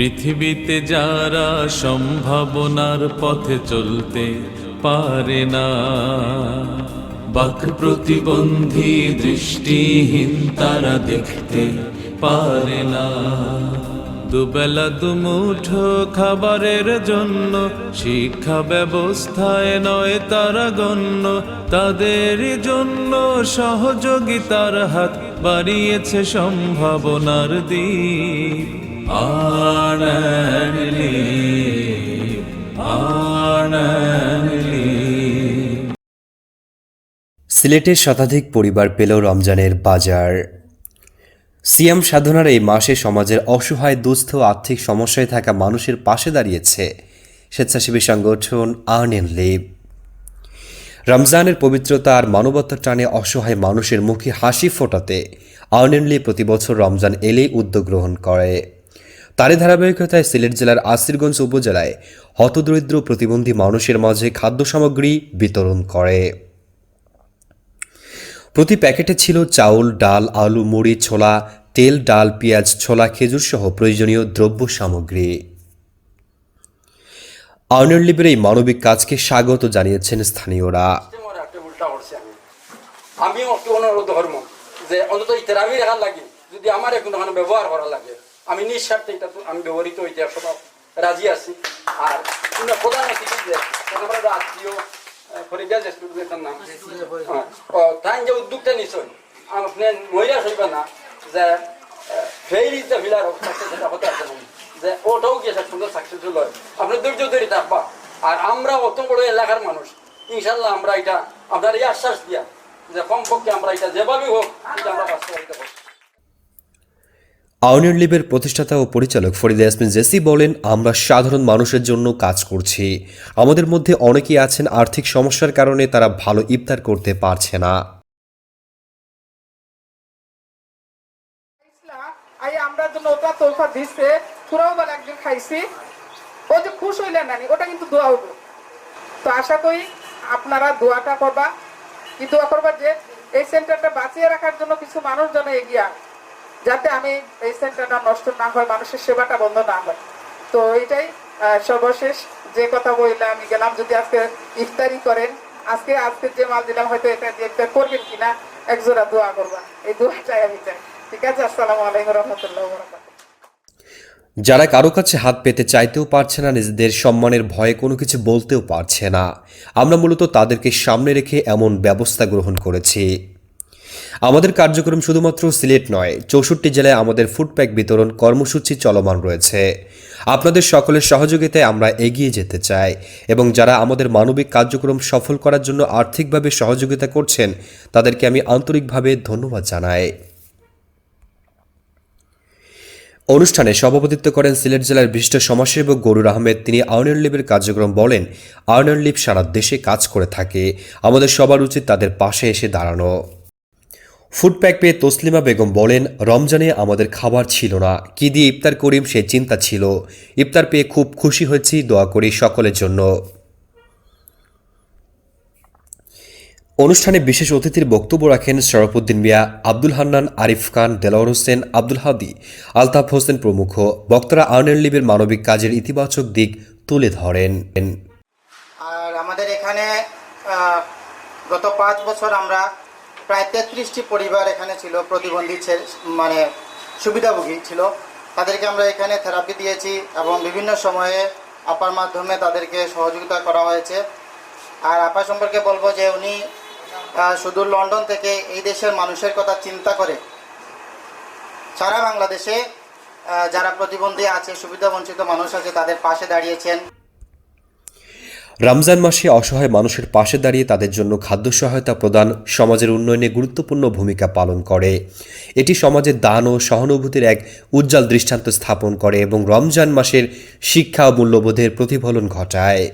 পৃথিবীতে যারা সম্ভাবনার পথে চলতে পারে না, বাক প্রতিবন্ধী দৃষ্টিহীন তারা দেখতে পারে না। দুবেলা দুমুঠো খাবারের জন্য, শিক্ষা ব্যবস্থায় নয় তারা গণ্য, তাদের জন্য সহযোগিতার হাত বাড়িয়েছে সম্ভাবনার দিক সিলেটের শতাধিক পরিবার পেল রমজানের বাজার। সিয়াম সাধনার এই মাসে সমাজের অসহায়, দুস্থ, আর্থিক সমস্যায় থাকা মানুষের পাশে দাঁড়িয়েছে স্বেচ্ছাসেবী সংগঠন আর্ন লিভ। রমজানের পবিত্রতা আর মানবতার টানে অসহায় মানুষের মুখে হাসি ফোটাতে আর্নেনলি প্রতি বছর রমজান এলেই উদ্যোগ গ্রহণ করে। তারই ধারাবাহিকতায় সিলেট জেলার আসিরগঞ্জ উপজেলায় হতদরিদ্র প্রতিবন্ধী মানুষের মাঝে খাদ্য সামগ্রী বিতরণ করে। প্রতি প্যাকেটে ছিল চাউল, ডাল, আলু, মুড়ি, ছোলা, তেল, ডাল, পেঁয়াজ, ছোলা, খেজুর সহ প্রয়োজনীয় দ্রব্য সামগ্রী। আর্নার লিবের এই মানবিক কাজকে স্বাগত জানিয়েছেন স্থানীয়রা। আমি অনুরোধ ধর্ম যে অন্তত রাখার লাগে, যদি আমার এখন ব্যবহার করা লাগে। আমি নিঃস্বার্থে এটা আমি ব্যবহৃত হইতে সব রাজি আছি। আর প্রধান আমরা আত্মীয় হ্যাঁ, যে উদ্যোগটা আপনি যে ওটাও গিয়ে সুন্দর সাকসেসফুল হয় আপনি আর আমরা অত বড় এলাকার মানুষ ইনশাল্লাহ আমরা এটা আপনার এই আশ্বাস দিয়া যে কমপক্ষে আমরা এটা যেভাবে হোক আমরা বাস্তবায়িত হোক আউনিয়ন লিবের প্রতিষ্ঠাতা ও পরিচালক ফরিদা ইয়াসমিন জেসি বলেন, আমরা সাধারণ মানুষের জন্য কাজ করছি। আমাদের মধ্যে অনেকেই আছেন আর্থিক সমস্যার কারণে তারা ভালো ইফতার করতে পারছে না। আমরা জন্য ওটা খাইছি। ও যে খুশ হইলেন নানি ওটা কিন্তু দোয়া হইব। তো আশা করি আপনারা দোয়াটা করবা। কি দোয়া করবা যে এই সেন্টারটা বাঁচিয়ে রাখার জন্য কিছু মানুষ যেন এগিয়ে। যাতে আমি এই সেন্টারটা নষ্ট না হয়, মানুষের সেবাটা বন্ধ না হয়। তো এটাই সর্বশেষ যে কথা বললাম গেলাম, যদি আজকে ইফতারি করেন, আজকে আজকে যে মাল দিলাম, হয়তো এটা দিয়ে ইফতার করবেন কিনা, একজোড়া দোয়া করবা এই দোয়াটাই আমি চাই। ঠিক আছে, আসসালামু আলাইকুম রহমতুল্লাহ যারা কারও কাছে হাত পেতে চাইতেও পারছে না, নিজেদের সম্মানের ভয়ে কোনো কিছু বলতেও পারছে না। আমরা মূলত তাদেরকে সামনে রেখে এমন ব্যবস্থা গ্রহণ করেছি। আমাদের কার্যক্রম শুধুমাত্র সিলেট নয়, চৌষট্টি জেলায় আমাদের ফুডপ্যাক বিতরণ কর্মসূচি চলমান রয়েছে। আপনাদের সকলের সহযোগিতায় আমরা এগিয়ে যেতে চাই এবং যারা আমাদের মানবিক কার্যক্রম সফল করার জন্য আর্থিকভাবে সহযোগিতা করছেন, তাদেরকে আমি আন্তরিকভাবে ধন্যবাদ জানাই। অনুষ্ঠানে সভাপতিত্ব করেন সিলেট জেলার বিশিষ্ট সমাজসেবক গরুর আহমেদ। তিনি আর্নার লিবের কার্যক্রম বলেন আর্নার লিব সারা দেশে কাজ করে থাকে। আমাদের সবার উচিত তাদের পাশে এসে দাঁড়ানো। ফুডপ্যাক পেয়ে তসলিমা বেগম বলেন, রমজানে আমাদের খাবার ছিল না। কি দিয়ে ইফতার করিম সে চিন্তা ছিল। ইফতার পেয়ে খুব খুশি হয়েছি, দোয়া করি সকলের জন্য। অনুষ্ঠানে বিশেষ অতিথির বক্তব্য রাখেন শরফুদ্দিন মিয়া, আব্দুল হান্নান, আরিফ খান, দেলাওয়ার হোসেন, আব্দুল হাদি, আলতাফ হোসেন প্রমুখ। বক্তারা আর্নার লিবের মানবিক কাজের ইতিবাচক দিক তুলে ধরেন। আর আমাদের এখানে গত পাঁচ বছর আমরা প্রায় তেত্রিশটি পরিবার এখানে ছিল, প্রতিবন্ধী মানে সুবিধাভোগী ছিল। তাদেরকে আমরা এখানে থেরাপি দিয়েছি এবং বিভিন্ন সময়ে আপার মাধ্যমে তাদেরকে সহযোগিতা করা হয়েছে। আর আপা সম্পর্কে বলব যে উনি শুধু লন্ডন থেকে এই দেশের মানুষের কথা চিন্তা করে, সারা বাংলাদেশে যারা প্রতিবন্ধী আছে, সুবিধাবঞ্চিত মানুষ আছে, তাদের পাশে দাঁড়িয়েছেন। রমজান মাসে অসহায় মানুষের পাশে দাঁড়িয়ে তাদের জন্য খাদ্য সহায়তা প্রদান সমাজের উন্নয়নে গুরুত্বপূর্ণ ভূমিকা পালন করে। এটি সমাজের দান ও সহানুভূতির এক উজ্জ্বল দৃষ্টান্ত স্থাপন করে এবং রমজান মাসের শিক্ষা ও মূল্যবোধের প্রতিফলন ঘটায়।